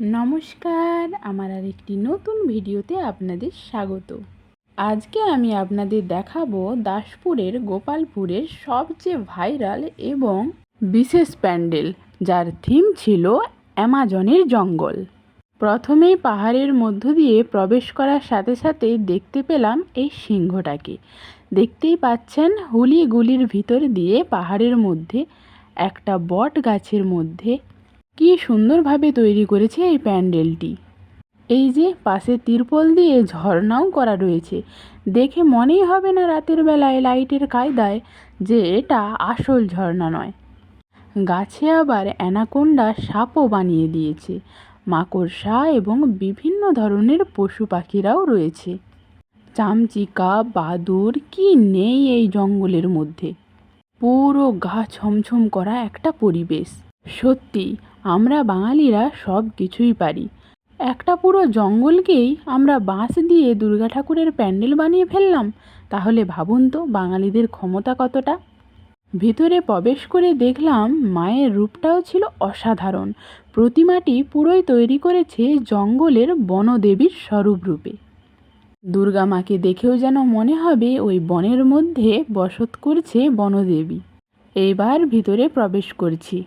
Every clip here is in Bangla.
নমস্কার, আমার আর একটি নতুন ভিডিওতে আপনাদের স্বাগত। আজকে আমি আপনাদের দেখাবো দাসপুরের গোপালপুরের সবচেয়ে ভাইরাল এবং বিশেষ প্যান্ডেল, যার থিম ছিল অ্যামাজনের জঙ্গল। প্রথমেই পাহাড়ের মধ্য দিয়ে প্রবেশ করার সাথে সাথে দেখতে পেলাম এই সিংহটাকে। দেখতেই পাচ্ছেন হুলিগুলির ভিতর দিয়ে পাহাড়ের মধ্যে, একটা বট গাছের মধ্যে কি সুন্দরভাবে তৈরি করেছে এই প্যান্ডেলটি। এই যে পাশে তিরপল দিয়ে ঝর্ণাও করা রয়েছে। দেখে মনেই হবে না রাতের বেলায় লাইটের কায়দায় যে এটা আসল ঝর্ণা নয়। গাছে আবার অ্যানাকোন্ডা সাপও বানিয়ে দিয়েছে। মাকড়সা এবং বিভিন্ন ধরনের পশু পাখিরাও রয়েছে। চামচিকা, বাদুর, কি নেই এই জঙ্গলের মধ্যে। পুরো গা ছমছম করা একটা পরিবেশ। সত্যি, আমরা বাঙালিরা সব কিছুই পারি। একটা পুরো জঙ্গলকেই আমরা বাঁশ দিয়ে দুর্গা ঠাকুরের প্যান্ডেল বানিয়ে ফেললাম, তাহলে ভাবুন তো বাঙালিদের ক্ষমতা কতটা? ভিতরে প্রবেশ করে দেখলাম মায়ের রূপটাও ছিল অসাধারণ। প্রতিমাটি পুরোই তৈরি করেছে জঙ্গলের বনদেবীর স্বরূপ রূপে। দুর্গা মাকে দেখেও যেন মনে হবে ওই বনের মধ্যে বসত করছে বনদেবী। এইবার ভিতরে প্রবেশ করছি।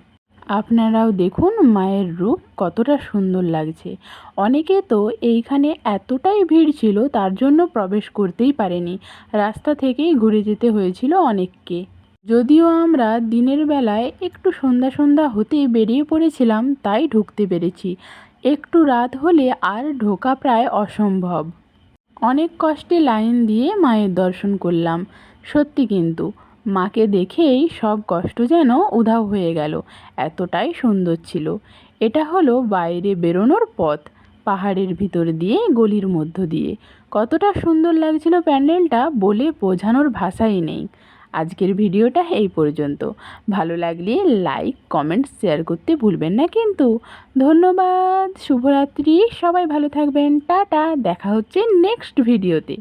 আপনারাও দেখুন মায়ের রূপ কতটা সুন্দর লাগছে। অনেকে তো এইখানে এতটাই ভিড় ছিল তার জন্য প্রবেশ করতেই পারেনি। রাস্তা থেকেই ঘুরে যেতে হয়েছিল অনেককে। যদিও আমরা দিনের বেলায় একটু সন্ধ্যা সন্ধ্যা হতেই বেরিয়ে পড়েছিলাম, তাই ঢুকতে পেরেছি। একটু রাত হলে আর ঢোকা প্রায় অসম্ভব। অনেক কষ্টে লাইন দিয়ে মায়ের দর্শন করলাম। সত্যি কিন্তু মাকে দেখেই সব কষ্ট যেন উধাও হয়ে গেল। এতটাই সুন্দর ছিল। এটা হলো বাইরে বেরোনোর পথ, পাহাড়ের ভিতর দিয়ে, গলির মধ্য দিয়ে। কতটা সুন্দর লাগছিল প্যান্ডেলটা বলে বোঝানোর ভাষাই নেই। আজকের ভিডিওটা এই পর্যন্ত। ভালো লাগলে লাইক, কমেন্ট, শেয়ার করতে ভুলবেন না কিন্তু। ধন্যবাদ, শুভরাত্রি, সবাই ভালো থাকবেন, টাটা, দেখা হচ্ছে নেক্সট ভিডিওতে।